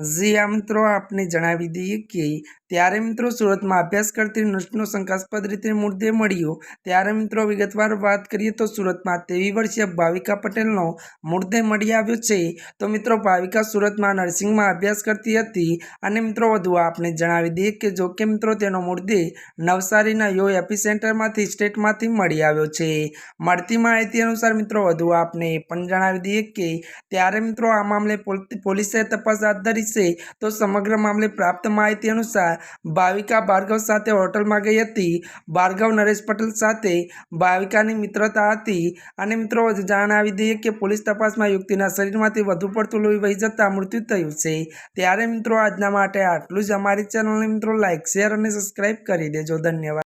જી આ મિત્રો, આપને જણાવી દઈએ કે ત્યારે મિત્રો સુરતમાં અભ્યાસ કરતી નર્સનો શંકાસ્પદ રીતે મુદ્દે મળ્યો. ત્યારે મિત્રો વિગતવાર વાત કરીએ તો સુરતમાં તેવી વર્ષીય ભાવિકા પટેલનો મુદ્દે મળી આવ્યો છે. તો મિત્રો, ભાવિકા સુરતમાં નર્સિંગમાં અભ્યાસ કરતી હતી અને મિત્રો, વધુ આપને જણાવી દઈએ કે જો કે મિત્રો, તેનો મુદ્દે નવસારીના યો એપી સેન્ટરમાંથી સ્ટેટમાંથી મળી આવ્યો છે. મળતી માહિતી અનુસાર મિત્રો, વધુ આપને એ પણ જણાવી દઈએ કે ત્યારે મિત્રો આ મામલે પોલ- પોલીસે તપાસ હાથ ધરી છે. તો સમગ્ર મામલે પ્રાપ્ત માહિતી અનુસાર ભાવિકા ભાર્ગવ સાથે હોટલમાં ગઈ હતી. ભાર્ગવ નરેશ પટેલ સાથે ભાવિકાની મિત્રતા હતી અને મિત્રો જણાવી દઈએ કે પોલીસ તપાસમાં યુક્તિના શરીરમાંથી વધુ પડતું લોહી વહી જતાં મૃત્યુ થયું છે. ત્યારે મિત્રો, આજના માટે આટલું જ. અમારી ચેનલને મિત્રો લાઇક શેર અને સબસ્ક્રાઇબ કરી દેજો. ધન્યવાદ.